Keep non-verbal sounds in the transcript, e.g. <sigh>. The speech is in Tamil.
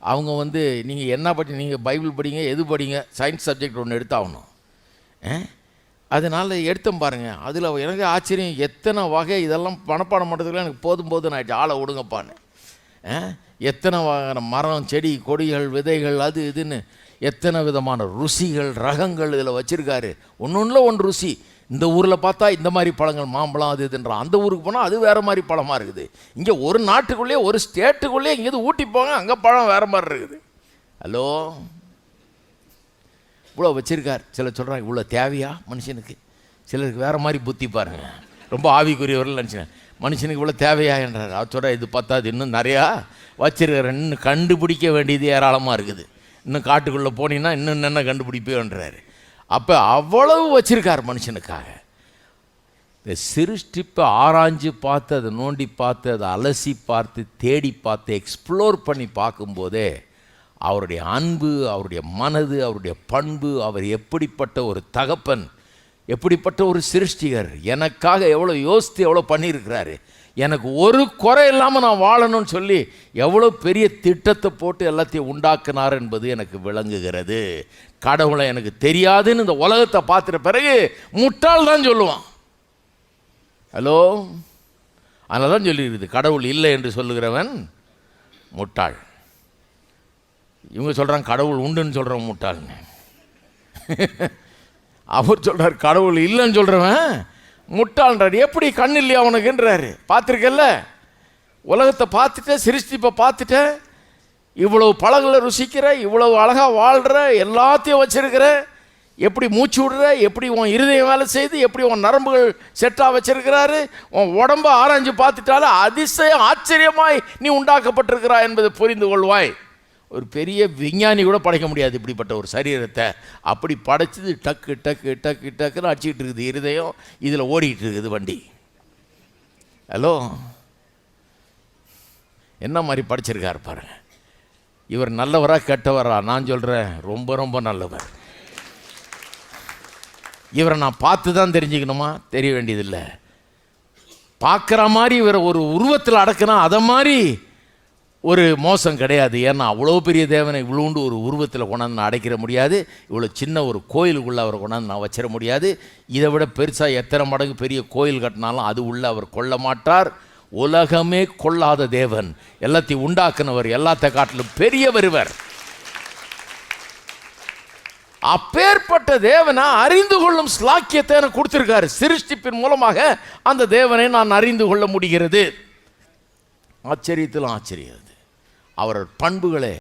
அவங்க வந்து நீங்கள் என்ன படி நீங்கள் பைபிள் படிங்க எது படிங்க சயின்ஸ் சப்ஜெக்ட் ஒன்று எடுத்தாகணும். அதனால் எடுத்தோம் பாருங்கள் அதில் எனக்கு ஆச்சரியம் எத்தனை வகை இதெல்லாம் மனப்பாடம் பண்ணுறதுக்குலாம் எனக்கு போதும் போதும் நான் ஆளை விடுங்கப்பான்னு எத்தனை வகையான மரம் செடி கொடிகள் விதைகள் அது இதுன்னு எத்தனை விதமான ருசிகள் ரகங்கள் இதில் வச்சுருக்காரு. ஒன்று ஒன்றில் ஒன்று ருசி. இந்த ஊரில் பார்த்தா இந்த மாதிரி பழங்கள் மாம்பழம் அது இதுன்றான் அந்த ஊருக்கு போனால் அது வேறு மாதிரி பழமாக இருக்குது. இங்கே ஒரு நாட்டுக்குள்ளேயே ஒரு ஸ்டேட்டுக்குள்ளேயே இங்கேருந்து ஊட்டி போங்க அங்கே பழம் வேறு மாதிரி இருக்குது. ஹலோ? இவ்வளோ வச்சுருக்கார். சிலர் சொல்கிறாங்க இவ்வளோ தேவையா மனுஷனுக்கு? சிலருக்கு வேறு மாதிரி புத்தி பாருங்கள் ரொம்ப ஆவிக்குரியவர்கள் நினச்சினேன் மனுஷனுக்கு இவ்வளோ தேவையா என்றார். அதோட இது பத்தாது. இன்னும் நிறையா வச்சிருக்கிறேன் இன்னும் கண்டுபிடிக்க வேண்டியது ஏராளமாக இருக்குது. இன்னும் காட்டுக்குள்ளே போனீங்கன்னா இன்னும் என்னென்ன கண்டுபிடிப்பேன்றாரு அப்போ அவ்வளவு வச்சிருக்கார் மனுஷனுக்காக. இந்த சிருஷ்டிப்பை ஆராய்ஞ்சு பார்த்து அதை நோண்டி பார்த்து அதை அலசி பார்த்து தேடி பார்த்து எக்ஸ்ப்ளோர் பண்ணி பார்க்கும்போதே அவருடைய அன்பு அவருடைய மனது அவருடைய பண்பு அவர் எப்படிப்பட்ட ஒரு தகப்பன் எப்படிப்பட்ட ஒரு சிருஷ்டிகர்? எனக்காக எவ்வளோ யோசித்து எவ்வளோ பண்ணியிருக்கிறாரு? எனக்கு ஒரு குறை இல்லாமல் நான் வாழணும்னு சொல்லி எவ்வளோ பெரிய திட்டத்தை போட்டு எல்லாத்தையும் உண்டாக்குனார் என்பது எனக்கு விளங்குகிறது. கடவுளை எனக்கு தெரியாதுன்னு இந்த உலகத்தை பார்த்துட்ட பிறகு முட்டாள் தான் சொல்லுவான். ஹலோ? அதனால தான் சொல்லியிருக்குது கடவுள் இல்லை என்று சொல்லுகிறவன் முட்டாள். இவங்க சொல்கிறாங்க கடவுள் உண்டுன்னு சொல்கிறவன் முட்டாள்னு <laughs> அவர் சொல்கிறார் கடவுள் இல்லைன்னு சொல்கிறவன் முட்டாள்ன்றார் எப்படி கண் இல்லையா அவனுக்குன்றாரு. பார்த்துருக்கல்ல? உலகத்தை பார்த்துட்டேன் சிருஷ்டிப்பை பார்த்துட்டேன் இவ்வளவு பழங்களை ருசிக்கிற இவ்வளவு அழகாக வாழ்கிற எல்லாத்தையும் வச்சுருக்கிற எப்படி மூச்சு விடுற எப்படி உன் இருதயம் வேலை செய்து எப்படி உன் நரம்புகள் செட்டாக வச்சிருக்கிறாரு உன் உடம்ப ஆராய்ஞ்சு பார்த்துட்டாலும் அதிசயம் ஆச்சரியமாய் நீ உண்டாக்கப்பட்டிருக்கிறாய் என்பதை புரிந்து கொள்வாய். ஒரு பெரிய விஞ்ஞானி கூட படைக்க முடியாது இப்படிப்பட்ட ஒரு சரீரத்தை. அப்படி படைச்சது டக்கு டக்கு டக்கு டக்குன்னு அடிச்சிக்கிட்டு இருக்குது. இருதயம் இதில் ஓடிக்கிட்டு இருக்குது வண்டி. ஹலோ? என்ன மாதிரி படிச்சிருக்கார் பாருங்க. இவர் நல்லவரா கெட்டவரா? நான் சொல்கிறேன் ரொம்ப ரொம்ப நல்லவர். இவரை நான் பார்த்து தான் தெரிஞ்சுக்கணுமா? தெரிய வேண்டியதில்லை. பார்க்குற மாதிரி இவரை ஒரு உருவத்தில் அடக்குனா அதை மாதிரி ஒரு மோசம் கிடையாது. ஏன்னா அவ்வளோ பெரிய தேவனை இவ்வளோண்டு ஒரு உருவத்தில் கொண்டாந்து நான் அடைக்கிற முடியாது. இவ்வளோ சின்ன ஒரு கோயிலுக்குள்ளே அவரை கொண்டாந்து நான் வச்சிட முடியாது. இதை விட பெருசாக எத்தனை மடங்கு பெரிய கோயில் கட்டினாலும் அது உள்ளே அவர் கொள்ள மாட்டார். உலகமே கொள்ளாத தேவன். எல்லாத்தையும் உண்டாக்குனவர் எல்லாத்த காட்டிலும் பெரியவர் இவர். அப்பேற்பட்ட தேவனை அறிந்து கொள்ளும் ஸ்லாக்கியத்தை எனக்கு கொடுத்துருக்காரு. சிருஷ்டிப்பின் மூலமாக அந்த தேவனை நான் அறிந்து கொள்ள முடிகிறது. ஆச்சரியத்திலும் ஆச்சரியம் அவரது அவர் பண்புகளே